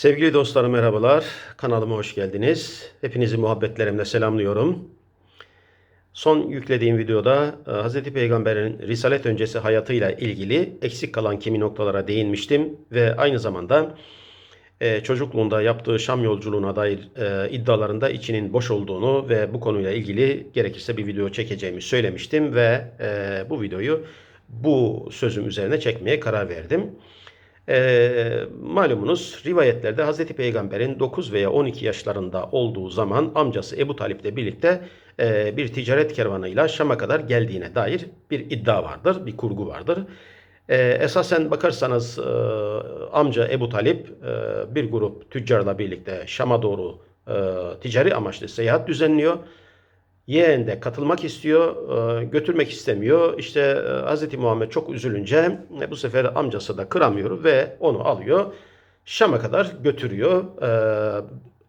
Sevgili dostlarım merhabalar. Kanalıma hoş geldiniz. Hepinizi muhabbetlerimle selamlıyorum. Son yüklediğim videoda e, Hz. Peygamber'in Risalet öncesi hayatıyla ilgili eksik kalan kimi noktalara değinmiştim ve aynı zamanda e, çocukluğunda yaptığı Şam yolculuğuna dair e, iddialarında içinin boş olduğunu ve bu konuyla ilgili gerekirse bir video çekeceğimi söylemiştim ve bu videoyu bu sözüm üzerine çekmeye karar verdim. E, malumunuz rivayetlerde Hz. Peygamber'in 9 veya 12 yaşlarında olduğu zaman amcası Ebu Talip'le birlikte e, bir ticaret kervanıyla Şam'a kadar geldiğine dair bir iddia vardır, bir kurgu vardır. E, esasen bakarsanız e, amca Ebu Talip e, bir grup tüccarla birlikte Şam'a doğru e, ticari amaçlı seyahat düzenliyor. Yeğen de katılmak istiyor, e, götürmek istemiyor. İşte e, Hz. Muhammed çok üzülünce e, bu sefer amcası da kıramıyor ve onu alıyor. Şam'a kadar götürüyor.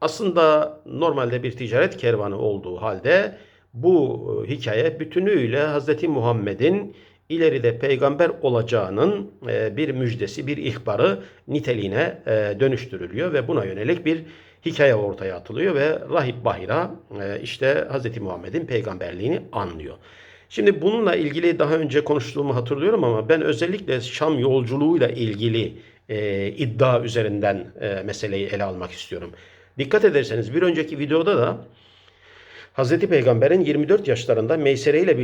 Aslında normalde bir ticaret kervanı olduğu halde bu hikaye bütünüyle Hz. Muhammed'in ileride peygamber olacağının bir müjdesi, bir ihbarı niteliğine dönüştürülüyor ve buna yönelik bir hikaye ortaya atılıyor ve Rahip Bahira e, işte Hz. Muhammed'in peygamberliğini anlıyor. Şimdi bununla ilgili daha önce konuştuğumu hatırlıyorum ama ben özellikle Şam yolculuğuyla ilgili e, iddia üzerinden e, meseleyi ele almak istiyorum. Dikkat ederseniz bir önceki videoda da Hz. Peygamber'in 24 yaşlarında Meysere ile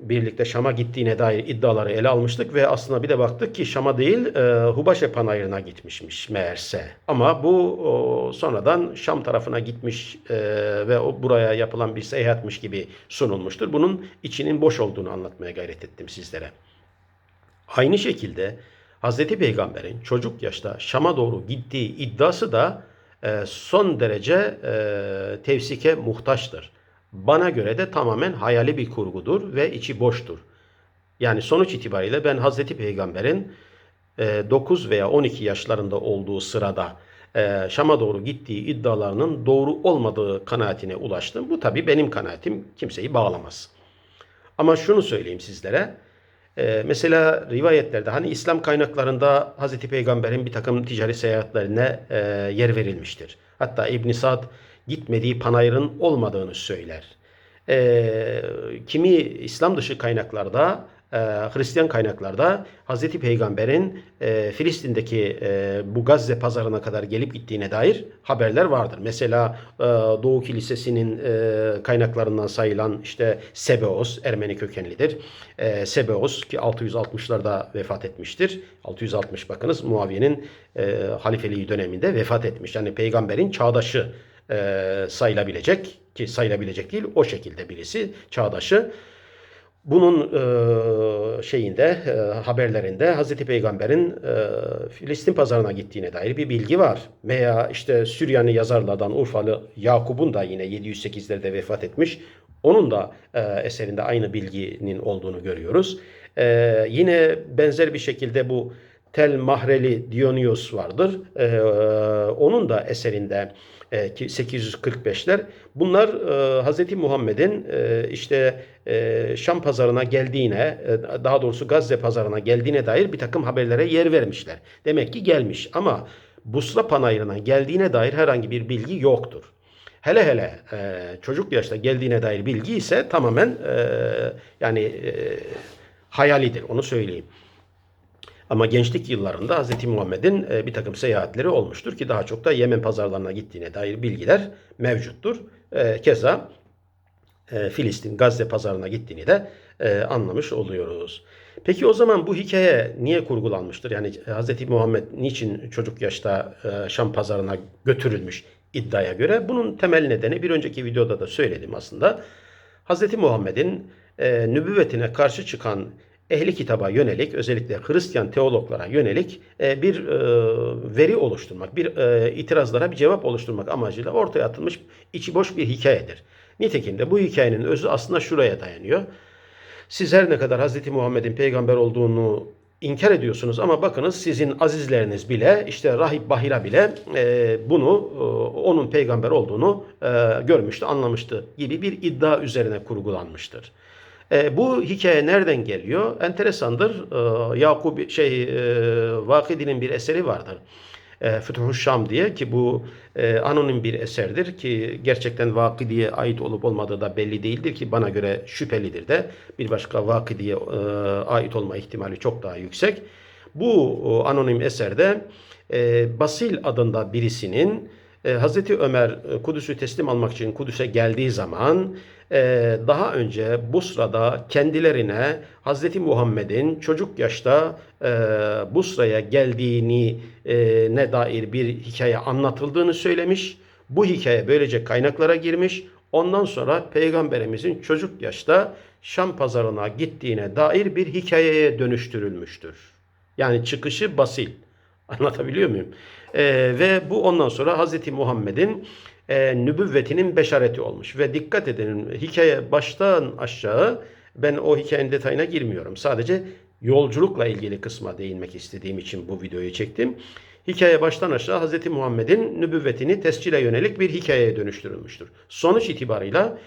birlikte Şam'a gittiğine dair iddiaları ele almıştık ve aslında bir de baktık ki Şam'a değil e, Hubaşe Panayırı'na gitmişmiş meğerse. Ama bu o, sonradan Şam tarafına gitmiş e, ve o buraya yapılan bir seyahatmiş gibi sunulmuştur. Bunun içinin boş olduğunu anlatmaya gayret ettim sizlere. Aynı şekilde Hz. Peygamber'in çocuk yaşta Şam'a doğru gittiği iddiası da e, son derece e, tevsike muhtaçtır. Bana göre de tamamen hayali bir kurgudur ve içi boştur. Yani sonuç itibariyle ben Hazreti Peygamber'in 9 veya 12 yaşlarında olduğu sırada e, Şam'a doğru gittiği iddialarının doğru olmadığı kanaatine ulaştım. Bu tabi benim kanaatim kimseyi bağlamaz. Ama şunu söyleyeyim sizlere. E, mesela rivayetlerde hani İslam kaynaklarında Hazreti Peygamber'in bir takım ticari seyahatlerine e, yer verilmiştir. Hatta İbn Sad gitmediği panayırın olmadığını söyler. E, kimi İslam dışı kaynaklarda, e, Hristiyan kaynaklarda Hz. Peygamber'in e, Filistin'deki e, bu Gazze pazarına kadar gelip gittiğine dair haberler vardır. Mesela e, Doğu Kilisesi'nin e, kaynaklarından sayılan işte Sebeos, Ermeni kökenlidir. E, Sebeos ki 660'larda vefat etmiştir. 660 bakınız Muaviye'nin e, halifeliği döneminde vefat etmiş. Yani peygamberin çağdaşı e, sayılabilecek ki sayılabilecek değil o şekilde birisi çağdaşı. Bunun e, şeyinde e, haberlerinde Hazreti Peygamber'in e, Filistin pazarına gittiğine dair bir bilgi var. Veya işte Süryani yazarlardan Urfalı Yakub'un da yine 708'lerde vefat etmiş. Onun da eserinde aynı bilginin olduğunu görüyoruz. Yine benzer bir şekilde bu Tel Mahreli Dionyos vardır. Onun da eserinde e, 845'ler. Bunlar e, Hz. Muhammed'in e, işte e, Şam pazarına geldiğine, e, daha doğrusu Gazze pazarına geldiğine dair bir takım haberlere yer vermişler. Demek ki gelmiş ama Busra panayırına geldiğine dair herhangi bir bilgi yoktur. Hele hele e, çocuk yaşta geldiğine dair bilgi ise tamamen e, yani e, hayalidir onu söyleyeyim. Ama gençlik yıllarında Hz. Muhammed'in e, bir takım seyahatleri olmuştur ki daha çok da Yemen pazarlarına gittiğine dair bilgiler mevcuttur. E, keza e, Filistin, Gazze pazarına gittiğini de anlamış oluyoruz. Peki o zaman bu hikaye niye kurgulanmıştır? Yani Hz. Muhammed niçin çocuk yaşta Şam pazarına götürülmüş iddiaya göre? Bunun temel nedeni bir önceki videoda da söyledim aslında. Hz. Muhammed'in nübüvvetine karşı çıkan ehli kitaba yönelik özellikle Hristiyan teologlara yönelik e, bir e, veri oluşturmak, bir e, itirazlara bir cevap oluşturmak amacıyla ortaya atılmış içi boş bir hikayedir. Nitekim de bu hikayenin özü aslında şuraya dayanıyor. Siz her ne kadar Hz. Muhammed'in peygamber olduğunu inkar ediyorsunuz ama bakınız sizin azizleriniz bile işte Rahip Bahira bile bunu onun peygamber olduğunu görmüştü, anlamıştı gibi bir iddia üzerine kurgulanmıştır. E, bu hikaye nereden geliyor? Enteresandır. E, Yakup şey e, Vakidi'nin bir eseri vardır. e, Fütuhuş Şam diye ki bu e, anonim bir eserdir ki gerçekten Vakidi'ye ait olup olmadığı da belli değildir ki bana göre şüphelidir de bir başka Vakidi'ye e, ait olma ihtimali çok daha yüksek. Bu o, anonim eserde e, Basil adında birisinin e, Hazreti Ömer e, Kudüs'ü teslim almak için Kudüs'e geldiği zaman e, daha önce bu sırada kendilerine Hazreti Muhammed'in çocuk yaşta e, Busra'ya geldiğini ne dair bir hikaye anlatıldığını söylemiş. Bu hikaye böylece kaynaklara girmiş. Ondan sonra Peygamberimizin çocuk yaşta Şam pazarına gittiğine dair bir hikayeye dönüştürülmüştür. Yani çıkışı basil. Anlatabiliyor muyum? Ee, ve bu ondan sonra Hazreti Muhammed'in e, nübüvvetinin beşareti olmuş. Ve dikkat edin hikaye baştan aşağı ben o hikayenin detayına girmiyorum. Sadece yolculukla ilgili kısma değinmek istediğim için bu videoyu çektim. Hikaye baştan aşağı Hazreti Muhammed'in nübüvvetini tescile yönelik bir hikayeye dönüştürülmüştür. Sonuç itibarıyla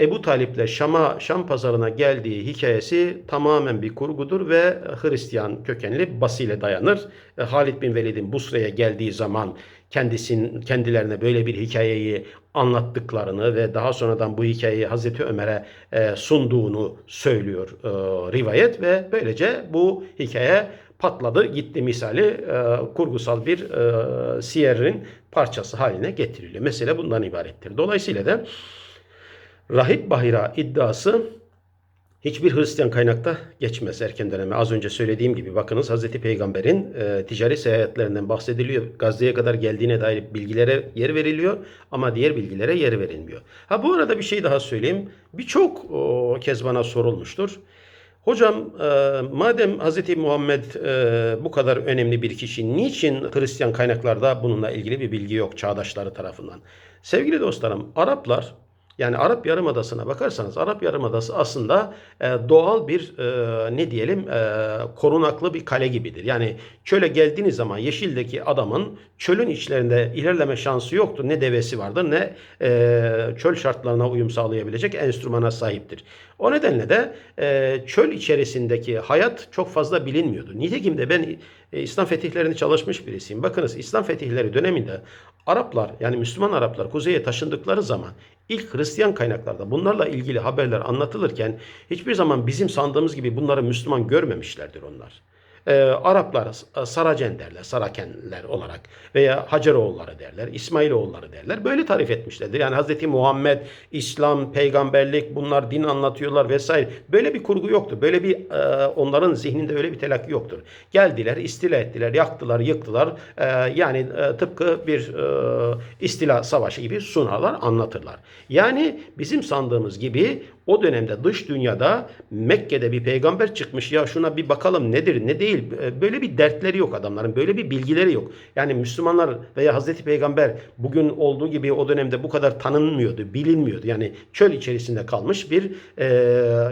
Ebu Talip'le Şam'a, Şam pazarına geldiği hikayesi tamamen bir kurgudur ve Hristiyan kökenli Basil'e dayanır. E, Halid bin Velid'in Busra'ya geldiği zaman kendisin, kendilerine böyle bir hikayeyi anlattıklarını ve daha sonradan bu hikayeyi Hazreti Ömer'e e, sunduğunu söylüyor e, rivayet ve böylece bu hikaye patladı gitti misali e, kurgusal bir e, siyerin parçası haline getiriliyor. Mesele bundan ibarettir. Dolayısıyla da Rahip Bahira iddiası hiçbir Hristiyan kaynakta geçmez erken döneme. Az önce söylediğim gibi bakınız Hazreti Peygamber'in e, ticari seyahatlerinden bahsediliyor. Gazze'ye kadar geldiğine dair bilgilere yer veriliyor ama diğer bilgilere yer verilmiyor. Ha bu arada bir şey daha söyleyeyim. Birçok kez bana sorulmuştur. Hocam e, madem Hz. Muhammed e, bu kadar önemli bir kişi niçin Hristiyan kaynaklarda bununla ilgili bir bilgi yok çağdaşları tarafından? Sevgili dostlarım Araplar yani Arap Yarımadası'na bakarsanız Arap Yarımadası aslında e, doğal bir e, ne diyelim e, korunaklı bir kale gibidir. Yani çöle geldiğiniz zaman Yeşil'deki adamın çölün içlerinde ilerleme şansı yoktur. Ne devesi vardır ne e, çöl şartlarına uyum sağlayabilecek enstrümana sahiptir. O nedenle de e, çöl içerisindeki hayat çok fazla bilinmiyordu. Nitekim de ben e, İslam fetihlerini çalışmış birisiyim. Bakınız İslam fetihleri döneminde Araplar yani Müslüman Araplar kuzeye taşındıkları zaman ilk Hristiyan kaynaklarda bunlarla ilgili haberler anlatılırken hiçbir zaman bizim sandığımız gibi bunları Müslüman görmemişlerdir onlar e, Araplar Saracen derler, Sarakenler olarak veya Haceroğulları derler, İsmailoğulları derler. Böyle tarif etmişlerdir. Yani Hz. Muhammed, İslam, peygamberlik bunlar din anlatıyorlar vesaire. Böyle bir kurgu yoktur. Böyle bir e, onların zihninde öyle bir telakki yoktur. Geldiler, istila ettiler, yaktılar, yıktılar. E, yani e, tıpkı bir e, istila savaşı gibi sunarlar, anlatırlar. Yani bizim sandığımız gibi o dönemde dış dünyada Mekke'de bir peygamber çıkmış ya şuna bir bakalım nedir ne değil böyle bir dertleri yok adamların böyle bir bilgileri yok. Yani Müslümanlar veya Hazreti Peygamber bugün olduğu gibi o dönemde bu kadar tanınmıyordu bilinmiyordu. Yani çöl içerisinde kalmış bir e,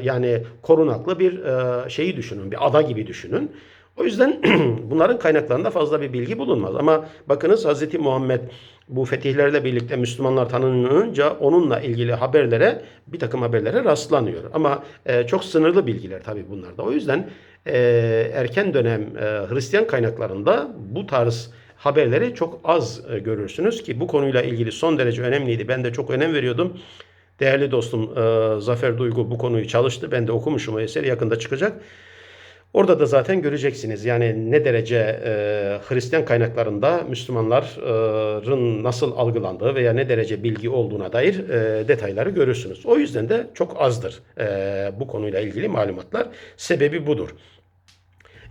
yani korunaklı bir e, şeyi düşünün bir ada gibi düşünün. O yüzden bunların kaynaklarında fazla bir bilgi bulunmaz. Ama bakınız Hz. Muhammed bu fetihlerle birlikte Müslümanlar tanınınca onunla ilgili haberlere bir takım haberlere rastlanıyor. Ama e, çok sınırlı bilgiler tabii bunlarda. O yüzden e, erken dönem e, Hristiyan kaynaklarında bu tarz haberleri çok az e, görürsünüz ki bu konuyla ilgili son derece önemliydi. Ben de çok önem veriyordum. Değerli dostum e, Zafer Duygu bu konuyu çalıştı. Ben de okumuşum o eseri yakında çıkacak. Orada da zaten göreceksiniz yani ne derece e, Hristiyan kaynaklarında Müslümanların nasıl algılandığı veya ne derece bilgi olduğuna dair e, detayları görürsünüz. O yüzden de çok azdır e, bu konuyla ilgili malumatlar. Sebebi budur.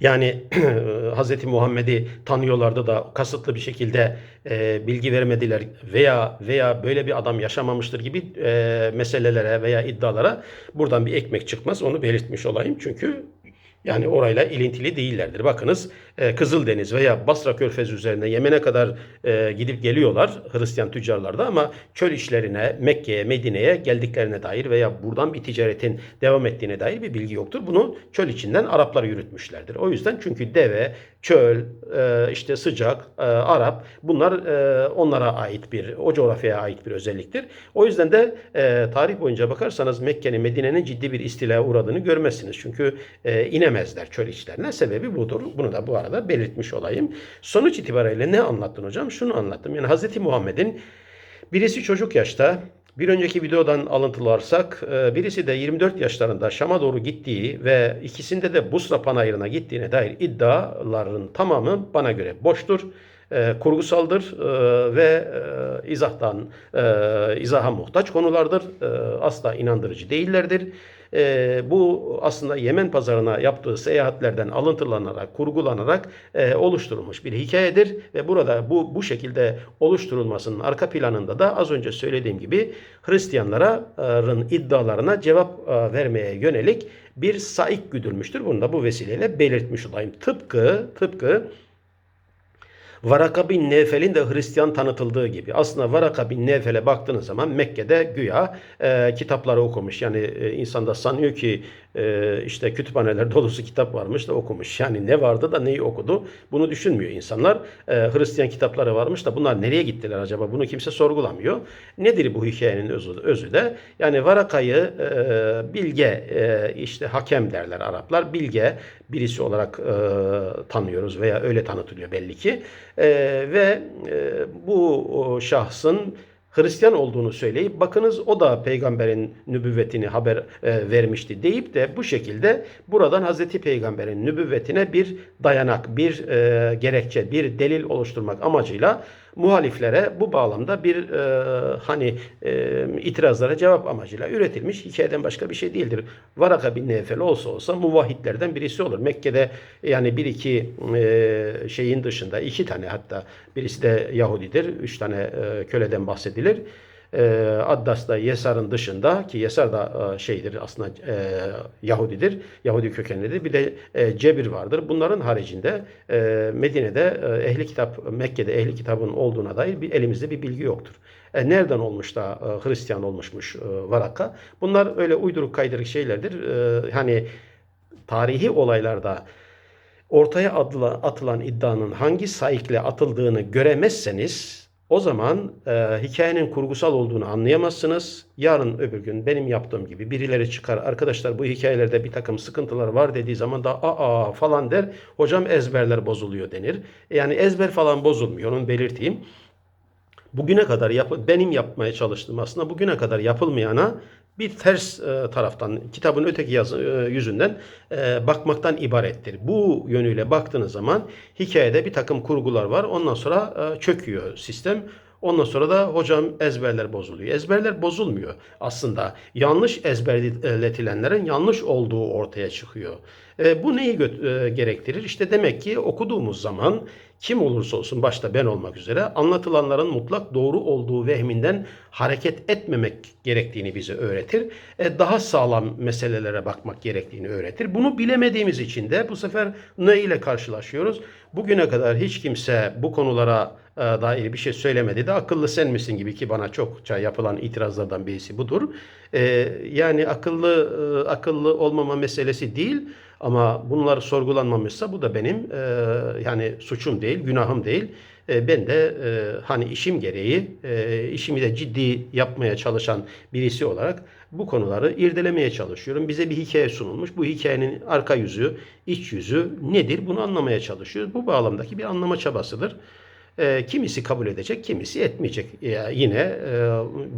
Yani Hz. Muhammed'i tanıyorlardı da kasıtlı bir şekilde e, bilgi vermediler veya veya böyle bir adam yaşamamıştır gibi e, meselelere veya iddialara buradan bir ekmek çıkmaz. Onu belirtmiş olayım. Çünkü yani orayla ilintili değillerdir. Bakınız e, Kızıldeniz veya Basra Körfezi üzerine Yemen'e kadar e, gidip geliyorlar Hristiyan tüccarlarda ama çöl işlerine Mekke'ye, Medine'ye geldiklerine dair veya buradan bir ticaretin devam ettiğine dair bir bilgi yoktur. Bunu çöl içinden Araplar yürütmüşlerdir. O yüzden çünkü deve, çöl, e, işte sıcak, e, Arap bunlar onlara ait bir, o coğrafyaya ait bir özelliktir. O yüzden de tarih boyunca bakarsanız Mekke'nin, Medine'nin ciddi bir istilaya uğradığını görmezsiniz. Çünkü e, giremezler çöl içlerine. Sebebi budur. Bunu da bu arada belirtmiş olayım. Sonuç itibariyle ne anlattın hocam? Şunu anlattım. Yani Hz. Muhammed'in birisi çocuk yaşta bir önceki videodan alıntılarsak e, birisi de 24 yaşlarında Şam'a doğru gittiği ve ikisinde de Busra Panayırı'na gittiğine dair iddiaların tamamı bana göre boştur e, kurgusaldır e, ve izahtan izaha muhtaç konulardır. Asla inandırıcı değillerdir. E, bu aslında Yemen pazarına yaptığı seyahatlerden alıntılanarak, kurgulanarak e, oluşturulmuş bir hikayedir ve burada bu bu şekilde oluşturulmasının arka planında da az önce söylediğim gibi Hristiyanların iddialarına cevap e, vermeye yönelik bir saik güdülmüştür. Bunu da bu vesileyle belirtmiş olayım. Tıpkı tıpkı Varaka bin Nefel'in de Hristiyan tanıtıldığı gibi. Aslında Varaka bin Nefel'e baktığınız zaman Mekke'de güya e, kitapları okumuş. Yani e, insan da sanıyor ki e, işte kütüphaneler dolusu kitap varmış da okumuş. Yani ne vardı da neyi okudu bunu düşünmüyor insanlar. E, Hristiyan kitapları varmış da bunlar nereye gittiler acaba? Bunu kimse sorgulamıyor. Nedir bu hikayenin özü, özü de? Yani Varaka'yı e, bilge e, işte hakem derler Araplar. Bilge birisi olarak e, tanıyoruz veya öyle tanıtılıyor belli ki. E, ve e, bu şahsın Hristiyan olduğunu söyleyip bakınız o da peygamberin nübüvvetini haber e, vermişti. deyip de bu şekilde buradan Hazreti Peygamber'in nübüvvetine bir dayanak, bir e, gerekçe, bir delil oluşturmak amacıyla muhaliflere bu bağlamda bir e, hani e, itirazlara cevap amacıyla üretilmiş hikayeden başka bir şey değildir. Varaka bin Nefel olsa olsa muvahhidlerden birisi olur. Mekke'de yani bir iki e, şeyin dışında iki tane hatta birisi de Yahudidir. Üç tane e, köleden bahsedilir e, Addas'ta Yesar'ın dışında ki Yesar da e, şeydir aslında e, Yahudidir. Yahudi kökenlidir. Bir de e, Cebir vardır. Bunların haricinde Medine'de ehli kitap Mekke'de ehli kitabın olduğuna dair bir elimizde bir bilgi yoktur. E, nereden olmuş da e, Hristiyan olmuşmuş e, Varaka? Bunlar öyle uyduruk kaydırık şeylerdir. Hani tarihi olaylarda ortaya atılan, atılan iddianın hangi sayıkla atıldığını göremezseniz o zaman e, hikayenin kurgusal olduğunu anlayamazsınız. Yarın öbür gün benim yaptığım gibi birileri çıkar. Arkadaşlar bu hikayelerde bir takım sıkıntılar var dediği zaman da aa falan der. Hocam ezberler bozuluyor denir. Yani ezber falan bozulmuyor onu belirteyim. Bugüne kadar yap benim yapmaya çalıştığım aslında bugüne kadar yapılmayana bir ters e, taraftan kitabın öteki yazı, e, yüzünden e, bakmaktan ibarettir. Bu yönüyle baktığınız zaman hikayede bir takım kurgular var. Ondan sonra e, çöküyor sistem. Ondan sonra da hocam ezberler bozuluyor. Ezberler bozulmuyor. Aslında yanlış ezberletilenlerin yanlış olduğu ortaya çıkıyor. E, bu neyi e, gerektirir? İşte demek ki okuduğumuz zaman kim olursa olsun başta ben olmak üzere anlatılanların mutlak doğru olduğu vehminden hareket etmemek gerektiğini bize öğretir. E, daha sağlam meselelere bakmak gerektiğini öğretir. Bunu bilemediğimiz için de bu sefer ne ile karşılaşıyoruz? Bugüne kadar hiç kimse bu konulara e, dair bir şey söylemedi de akıllı sen misin gibi ki bana çokça yapılan itirazlardan birisi budur. E, yani akıllı e, akıllı olmama meselesi değil ama bunlar sorgulanmamışsa bu da benim e, yani suçum değil, günahım değil. E, ben de e, hani işim gereği e, işimi de ciddi yapmaya çalışan birisi olarak bu konuları irdelemeye çalışıyorum. Bize bir hikaye sunulmuş. Bu hikayenin arka yüzü, iç yüzü nedir? Bunu anlamaya çalışıyoruz. Bu bağlamdaki bir anlama çabasıdır. E, kimisi kabul edecek, kimisi etmeyecek. E, yine e,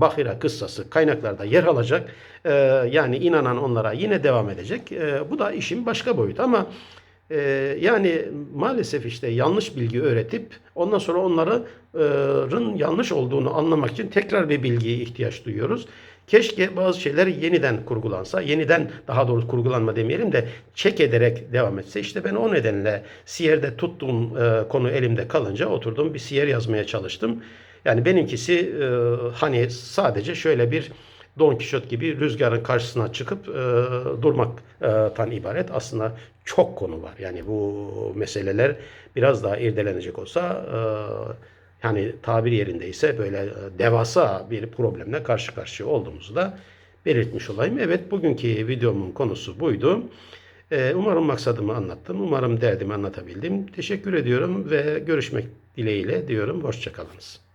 Bahira kıssası kaynaklarda yer alacak. E, yani inanan onlara yine devam edecek. E, bu da işin başka boyutu ama e, yani maalesef işte yanlış bilgi öğretip ondan sonra onların yanlış olduğunu anlamak için tekrar bir bilgiye ihtiyaç duyuyoruz. Keşke bazı şeyler yeniden kurgulansa, yeniden daha doğrusu kurgulanma demeyelim de çek ederek devam etse. İşte ben o nedenle Siyer'de tuttuğum e, konu elimde kalınca oturdum bir Siyer yazmaya çalıştım. Yani benimkisi e, hani sadece şöyle bir Don Kişot gibi rüzgarın karşısına çıkıp e, durmaktan ibaret. Aslında çok konu var. Yani bu meseleler biraz daha irdelenecek olsa e, yani tabir yerindeyse böyle e, devasa bir problemle karşı karşıya olduğumuzu da belirtmiş olayım. Evet bugünkü videomun konusu buydu. E, umarım maksadımı anlattım. Umarım derdimi anlatabildim. Teşekkür ediyorum ve görüşmek dileğiyle diyorum. Hoşçakalınız.